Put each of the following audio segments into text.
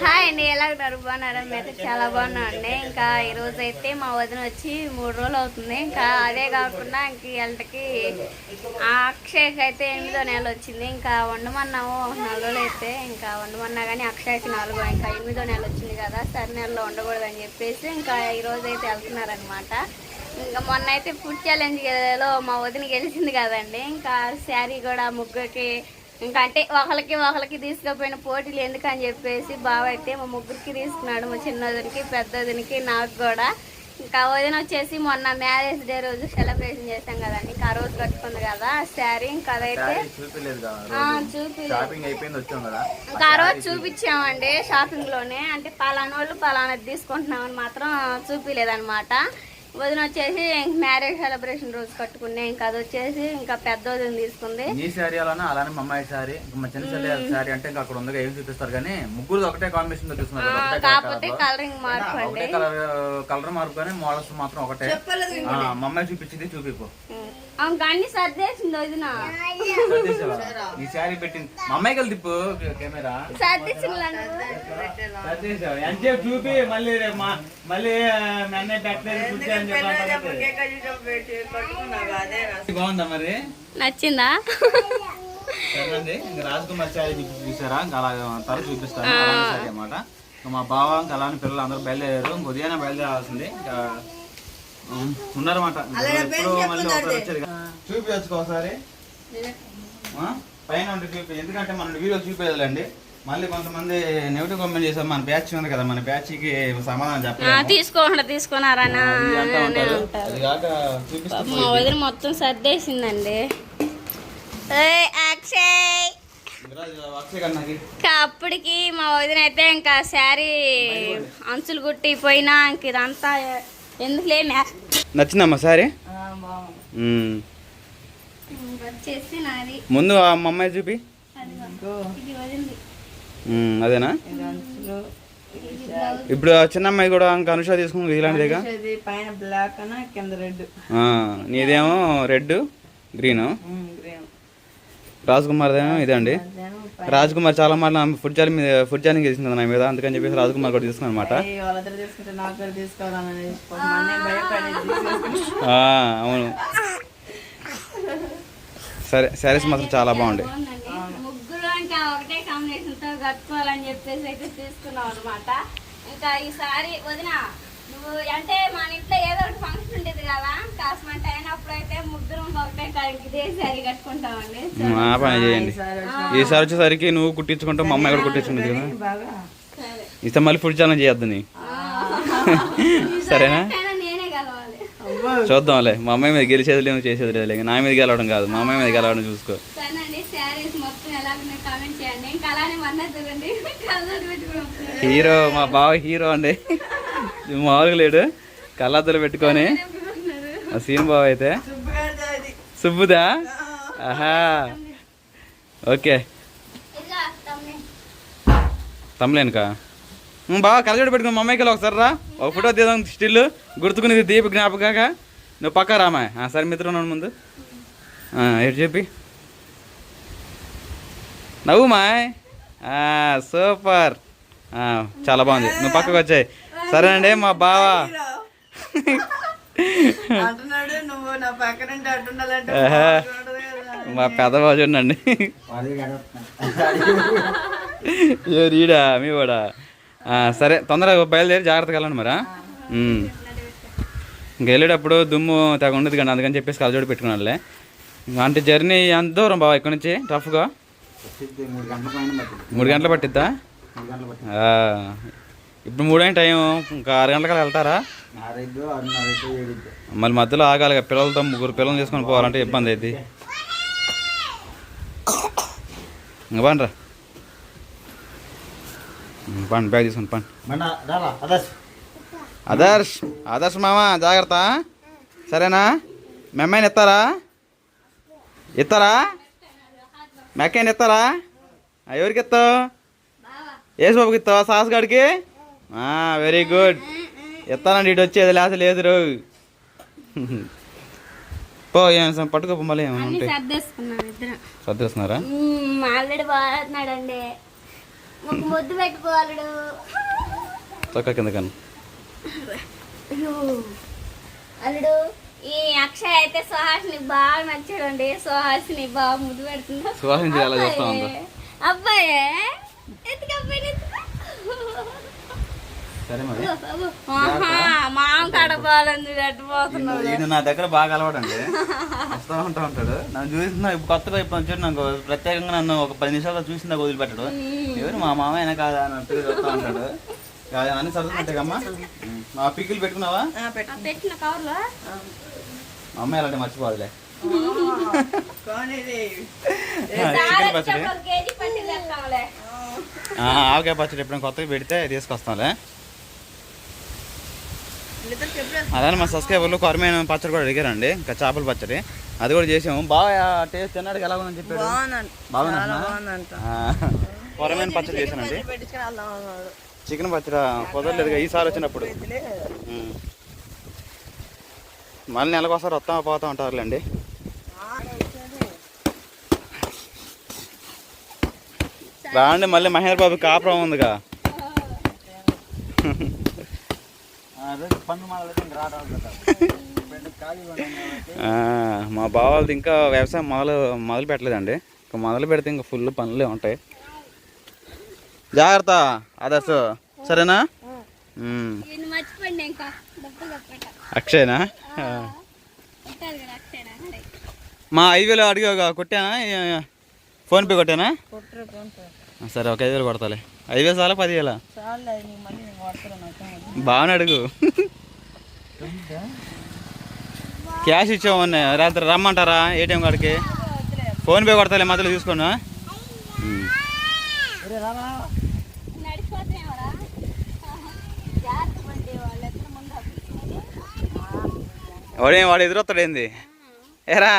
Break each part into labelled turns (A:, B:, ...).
A: Hi అండి ఎలా ఉన్నారు? బాగున్నారా? మీరు చాలా బాగున్నాండి ఇంకా ఈ రోజు అయితే మా వదిన వచ్చి మూడు రోజులు అవుతుంది. ఇంకా అదే కాకుండా ఇంక వీళ్ళకి ఆ అక్షయ్కి అయితే ఎనిమిదో నెల వచ్చింది. ఇంకా వండమన్నాము నాలుగు రోజులు అయితే. ఇంకా వండమన్నా కానీ అక్షయ్కి నాలుగో ఇంకా ఎనిమిదో నెల వచ్చింది కదా. సరి నెలలో ఉండకూడదని చెప్పేసి ఇంకా ఈ రోజు అయితే వెళ్తున్నారనమాట ఇంకా మొన్న అయితే ఫుడ్ ఛాలెంజ్లో మా వదిన గెలిచింది కదండి. ఇంకా శారీ కూడా ముగ్గుకి ఇంకా అంటే ఒకరికి ఒకరికి తీసుకుపోయిన పోటీలు ఎందుకని చెప్పేసి బావ అయితే మా ముగ్గురికి తీసుకున్నాడు మా చిన్నదినికి పెద్దదినికి నాకు కూడా. ఇంకా వదిన వచ్చేసి మొన్న మ్యారేజ్ డే రోజు సెలబ్రేషన్ చేశాం కదండి ఇంకా ఆ రోజు కట్టుకుంది కదా శారీ ఇంకా అదైతే ఇంకా ఆ రోజు చూపించామండి షాపింగ్లోనే అంటే పలానా వాళ్ళు పలానాది తీసుకుంటున్నామని మాత్రం చూపించలేదన్నమాట వదిన వచ్చేసి మ్యారేజ్ సెలబ్రేషన్ రోజు కట్టుకునే ఇంకా అది వచ్చేసి ఇంకా పెద్ద వదిన తీసుకుంది.
B: నీ శారీ అలానే అలానే మా అమ్మాయి శారీ ఇంకా మా చిన్న చెల్లి శారీ అంటే ఇంకా అక్కడ ఉందిగా ఏం చూపిస్తారు కానీ ముగ్గురు ఒకటే కాంబినేషన్లో చూస్తున్నారు
A: కాకపోతే. కలరింగ్ మార్పు
B: ఒకటే కలర్ కలర్ మార్పు కానీ మోడల్స్ మాత్రం ఒకటే. ఆ, మా అమ్మాయి చూపించింది చూపిపో.
A: అన్ని సర్దేసింది వదిన?
B: నీ. శారీ పెట్టింది. మా అమ్మాయికి వెళ్ళి తిప్పు కెమెరా.
A: సర్దేసింది
B: సర్దేశావా? ఎంతసేపు చూపి మళ్ళీ మళ్ళీ అన్నయ్య పెట్టలేదు బాగుందా మరి?
A: నచ్చిందా?
B: సరేనండి. ఇంకా రాజ్ కుమార్ శారీ చూసారా? ఇంకా అలా తల చూపిస్తాను. ఇంకా మా బావ ఇంకా అలానే పిల్లలు అందరూ బయలుదేరారు. ఉదయాన్నే బయలుదేరాల్సింది. ఇంకా ఉన్నారన్నమాట. ఆ? పైన ఉండి చూపి. ఎందుకంటే మన వీడియో చూపించాలండి మళ్ళీ కొంతమంది నెగిటివ్ కామెంట్ చేసాం మన బ్యాచ్ ఉంది కదా మన బ్యాచ్కి సమాధానం
A: వదిన మొత్తం సర్దేసిందండి. అక్షయ్! అప్పటికి మా వదిన అయితే ఇంకా శారీ అంచులు కుట్టిపోయినా ఇంక ఇదంతా ఎందుకులే
B: నచ్చిందమ్మా సారీ?
A: వచ్చేసి నాది.
B: ముందు అమ్మాయి చూపి. అదేనా? ఇప్పుడు ఆ చిన్న అమ్మాయి కూడా ఇంకా అనుష తీసుకుని ఇలాంటిదేగా
C: పైన బ్లాక్ అన్న కింద రెడ్.
B: ఆ, నీదేమో రెడ్ గ్రీన్.
C: గ్రీన్.
B: రాజ్ కుమార్దేమో ఇదే అండి. రాజ్ కుమార్ చాలా మాట ఫుడ్ జాలి మీద ఫుడ్ జాలింగ్ చేసింది నా మీద. అందుకని చెప్పేసి రాజ్ కుమార్ కూడా తీసుకున్నాను అనమాట అవును. సరే శారీస్ మాత్రం చాలా
A: ఒకటే తో కట్టుకోవాలని చెప్పేసి అయితే తీసుకున్నాం అనమాట ఇంకా ఈసారి వదిన నువ్వు అంటే మన ఇంట్లో ఏదో ఒకటి ఫంక్షన్ ఉండేది కదా కాస్మంట్ అయినప్పుడు అయితే ముగ్గురం ఒకటే ఇదే సారీ కట్టుకుంటామండి.
B: ఆ పని చేయండి.
C: ఈసారి
B: వచ్చేసరికి నువ్వు కుట్టించుకుంటావు మా అమ్మాయి కూడా కుట్టించుకుంటుంది కదా?
C: బాగా.
A: సరే.
B: ఇస్తే మళ్ళీ ఫుడ్ ఛాలెంజ్ చేయొద్దు నీ. సరేనా? చూద్దాంలే మా అమ్మాయి మీద గెలిచేది లేదు చేసేది లేదు ఇక నా మీద గెలవడం కాదు మా అమ్మాయి మీద గెలవడం చూసుకో. హీరో మా బావ హీరో అండి. మామూలుగా లేడు. కళ్ళద్దలు పెట్టుకొని. సీఎం సీన్ బావ అయితే. సుబ్బుదా? ఆహా. ఓకే. తమ్లేనుకా బాగా కళ్ళజోడు పెట్టుకుని మా అమ్మాయికి ఒకసారి రా. ఒక ఫోటో తీద్దాం స్టిల్ గుర్తుకునేది దీప జ్ఞాపకాగా. నువ్వు పక్క రామా? సరే మిత్రం ముందు. ఏడు ఎటు చెప్పి. నవ్వు మాయ్. సూపర్. చాలా బాగుంది. నువ్వు పక్కకు వచ్చాయి. సరేనండి మా బావ. మా పెద్ద బాజు ఉండండి ఏ రీడా మీ కూడా సరే తొందరగా బయలుదేరి జాగ్రత్తగా వెళ్ళండి మరా. ఇంక వెళ్ళేటప్పుడు దుమ్ము తెగ ఉండదు కానీ అందుకని చెప్పేసి కలజోడు పెట్టుకున్నాడులే అంటే జర్నీ ఎంత దూరం బావ ఇక్కడ నుంచి? టఫ్గా మూడు గంటలు పట్టిద్దా. ఆ, ఇప్పుడు మూడైన టైం? ఇంకా ఆరు గంటలకు వెళ్తారా? మళ్ళీ మధ్యలో ఆగాలి పిల్లలతో ముగ్గురు పిల్లలు తీసుకొని పోవాలంటే ఇబ్బంది అయింది ఇంకా పండ్రా. పండి బ్యాగ్ తీసుకొని పండి. ఆదర్శ్. ఆదర్శ్ మామ జాగ్రత్త. సరేనా? మీ అమ్మాయిని ఎత్తారా? ఎత్తారా? మెక్కని ఎత్తారా? ఆ, ఎవరికి ఎత్తావు? ఏసు బాబుకి ఇస్తావా సాస్ గాడికి? వెరీ గుడ్ ఎత్తానండి ఇటు వచ్చేది లేస లేదు రో పో ఏం పట్టుకో మళ్ళీ ఏమైనా ఉంటాయి సర్దేస్తున్నారా
A: ఆల్రెడీ బాగున్నాడండి. ఒక ముద్దు పెట్టుకోవాలడు
B: తొక్క కింద కన్నా.
A: అల్లుడు ఈ అక్షయ్ అయితే సుహాసిని బాగా నచ్చాడండి. సుహాసిని బాగా ముద్దు పెడుతుందా?
B: సుహాసిని
A: అబ్బాయే అబ్బాయిని ఎత్తుకు.
B: సరే మరి
A: ఆహా, మామ కడపాలని
B: నా దగ్గర బాగా అలవాడండి వస్తూ ఉంటా ఉంటాడు. నన్ను చూసిన ఇప్పుడు కొత్తగా ఇప్పుడు వచ్చాడు నాకు ప్రత్యేకంగా నన్ను ఒక పది నిమిషాలు చూసి నాకు వదిలిపెట్టాడు. ఎవరు మా మామయ్యన కాదా అని చూస్తూ ఉంటాడు. కాదు, అన్ని చదువుకుంటాయమ్మా మా పిక్కులు పెట్టుకున్నావా?
A: పెట్టిన కవర్లో?
B: మా అమ్మాయి అలాంటి మర్చిపోదులే. ఆవకాయ పచ్చడి ఎప్పుడైనా కొత్తగా పెడితే తీసుకొస్తాంలే. అలానే మా సబ్స్క్రైబర్లు కొరమైన పచ్చడి కూడా అడిగారండి. ఇంకా చేపల పచ్చడి. అది కూడా చేసాము. బాగా టేస్ట్ తిన్నాడు ఎలా ఉందని చెప్పాడు? కొరమైన పచ్చడి చేశానండి. చికెన్ పచ్చడి కుదరలేదుగా ఈసారి వచ్చినప్పుడు. మళ్ళీ నెలకోసారి వస్తా పోతా ఉంటారులేండి. రాండి మళ్ళీ మహేంద్ర బాబు కాపురం ఉందిగా ఆ, మా బావాళ్ళది ఇంకా వ్యవసాయం మొదలు మొదలు పెట్టలేదండి. ఇంకా మొదలు పెడితే ఇంకా ఫుల్ పనులే ఉంటాయి. జాగ్రత్త ఆదర్శ్. సరేనా? అక్షయనా. మా ఐదు వేలు అడిగా కొట్టానా? ఫోన్పే కొట్టానా? సరే ఒక ఐదు వేలు కొడతాలే. ఐదు వేలు చాలా పదివేలా. బాగానే అడుగు. క్యాష్ ఇచ్చామన్నా రాత్రి రమ్మంటారా ఏటీఎం కాడికి? ఫోన్పే కొడతాలే మధ్యలో తీసుకున్నా వాడేం వాడు ఎదురొస్తాడు ఏంది ఏరా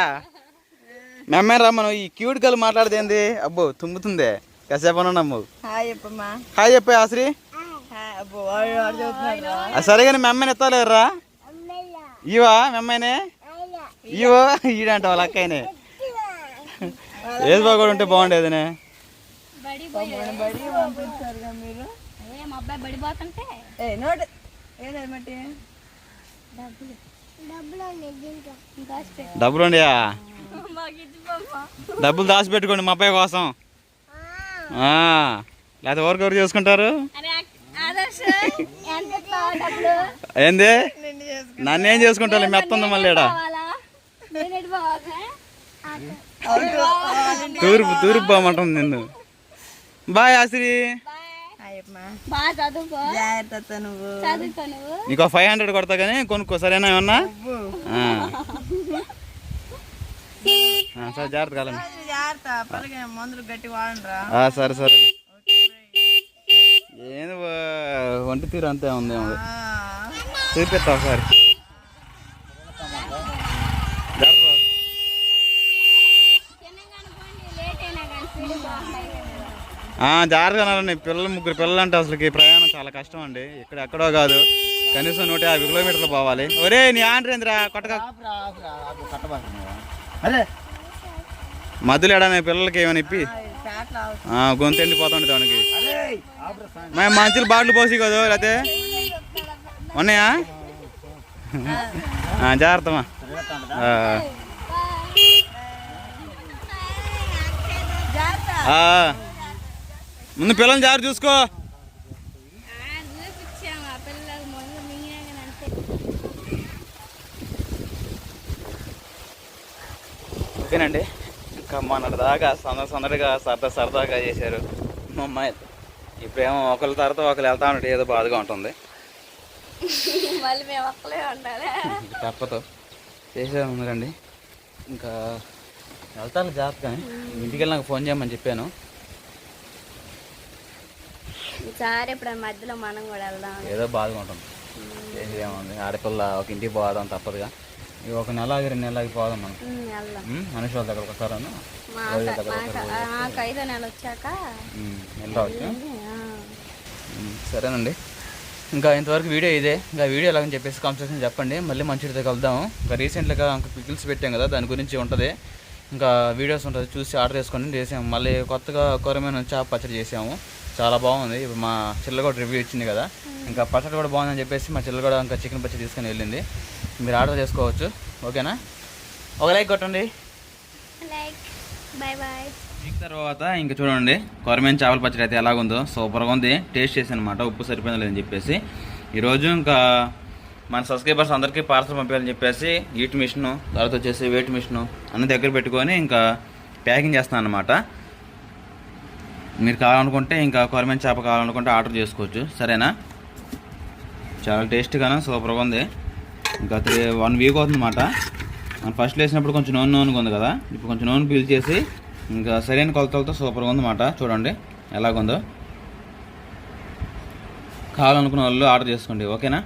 B: మేమే రమ్మను. ఈ క్యూట్ గల్ మాట్లాడితే అబ్బో తుంగుతుందే కాసేపు అన్నా నమ్ము.
C: హాయ్ చెప్పమ్మా
B: హాయ్ చెప్పే ఆశ్రీ. సరే కానీ మెమ్మని ఎత్తలేరురా ఇవా మెమ్మనే ఇవో? ఈడంట వాళ్ళ అక్కయ్యనే? ఏది బాగా ఉంటే బాగుండేదినే?
A: బడి
C: మన బడి పంపించారుగా మీరు.
A: అదే మా అబ్బాయి బడిపోతుంటే
C: ఏ నోట్ ఏది మట్టి
A: డబ్బులు.
B: ఉండయా డబ్బులు దాచిపెట్టుకోండి మా అబ్బాయి కోసం. ఆ, లేకపోతే ఎవరికెవరు చేసుకుంటారు? ఏంది?
C: నిన్ను చేసుకుంటా
B: నన్ను ఏం చేసుకుంటారు మెత్తంది మళ్ళీ? తూర్పు తూర్పు పోమంటుంది నిన్ను. బాయ్ ఆశ్రీ. నీకు ఫైవ్ హండ్రెడ్ కొడతా కానీ కొనుక్కో సరేనా ఏమన్నా?
C: అబ్బో.
B: ఆ. ఆ, సరే జాగ్రత్త కాలండి
C: జాగ్రత్త పలక మందులు గట్టి వాడండిరా.
B: ఆ, సరే సరే. ఏంది ఒంటి తీరు అంతే ఉంది ఏమో.
C: ఆ.
B: చూపిస్తా ఒకసారి జాగ్రత్త బా.
A: చిన్నగా అనుకోండి లేట్ అయినా కానీ స్పీడ్ బాగుంటాయి కదా.
B: ఆ, జాగ్రత్తగా పిల్లలు ముగ్గురు పిల్లలు అంటే అసలుకి ప్రయాణం చాలా కష్టం అండి ఇక్కడ ఎక్కడో కాదు కనీసం నూట యాభై కిలోమీటర్లు పోవాలి ఒరే నీ ఆండ్రేంద్రా కొట్టగా మధ్యలో ఎడనే పిల్లలకి ఏమైనా ఇప్పి గొంతు ఎండిపోతుంది దానికి. మేము మంచులు బాటిల్ పోసి కదా లేకపోతే ఉన్నాయా. ఆ. ముందు పిల్లల్ని జాగ్రత్త చూసుకో. ఓకేనండి మొన్నటి దాకా సందడి సందడిగా సరదా సరదాగా చేశారు. మా అమ్మాయి ఇప్పుడేమో ఒకళ్ళ తర్వాత ఒకళ్ళు వెళ్తా ఉంటే ఏదో బాధగా ఉంటుంది.
A: మళ్ళీ మేము ఒక్కలే ఉండాలి?
B: తప్పదు. చేసేది ఉందండి ఇంకా వెళ్తాను జాగ్రత్తగా. ఇంటికి వెళ్ళి నాకు ఫోన్ చేయమని చెప్పాను.
A: ఈసారి ఇప్పుడు మధ్యలో మనం కూడా వెళ్దాం
B: ఏదో బాధగా ఉంటుంది. ఆడపిల్ల ఒక ఇంటికి పోదాం తప్పదుగా. ఒక నెల రెండు నెలలు ఆగి పోదాం మనం మనిషి వాళ్ళ దగ్గర ఒకసారి
A: ఐదో నెల వచ్చాక
B: సరేనండి. ఇంకా ఇంతవరకు వీడియో ఇదే. ఇంకా వీడియో ఎలాగని చెప్పేసి కాన్సెప్షన్ చెప్పండి. మళ్ళీ మంచిగా కలుద్దాం. ఇంకా రీసెంట్గా ఇంకా పికిల్స్ పెట్టాం కదా దాని గురించి ఉంటుంది. ఇంకా వీడియోస్ ఉంటుంది చూసి ఆర్డర్ చేసుకోండి చేసాము. మళ్ళీ కొత్తగా కొరమైన చేప పచ్చడి చేసాము. చాలా బాగుంది. ఇప్పుడు మా చెల్లె కూడా రివ్యూ ఇచ్చింది కదా. ఇంకా పచ్చడి కూడా బాగుందని చెప్పేసి మా చెల్లె కూడా ఇంకా చికెన్ పచ్చడి తీసుకొని వెళ్ళింది. మీరు ఆర్డర్ చేసుకోవచ్చు. ఓకేనా? ఒక లైక్ కొట్టండి.
A: లైక్. Bye bye.
B: వీక్ తర్వాత ఇంకా చూడండి కొరమేన్ చేపల పచ్చడి అయితే ఎలాగుందో. సూపర్గా ఉంది. టేస్ట్ చేసి అనమాట ఉప్పు సరిపోయింది లేదని చెప్పేసి. ఈరోజు ఇంకా మన సబ్స్క్రైబర్స్ అందరికీ పార్సల్ పంపించాలని చెప్పేసి హీట్ మిషన్ తర్వాత వచ్చేసి వెయిట్ మిషన్ అన్ని దగ్గర పెట్టుకొని ఇంకా ప్యాకింగ్ చేస్తాను అనమాట మీరు కావాలనుకుంటే ఇంకా కొరమేన్ చేప కావాలనుకుంటే ఆర్డర్ చేసుకోవచ్చు. సరేనా? చాలా టేస్ట్గాను సూపర్గా ఉంది. ఇంకా త్రీ వన్ వీక్ అవుతుందన్నమాట మనం ఫస్ట్ వేసినప్పుడు కొంచెం నూనె నూనెగా ఉంది కదా ఇప్పుడు కొంచెం నూనె పీల్చేసి ఇంకా సరైన కొలతలతో సూపర్గా ఉందన్నమాట. చూడండి ఎలాగుందో. కావాలనుకున్న వాళ్ళు ఆర్డర్ చేసుకోండి ఓకేనా?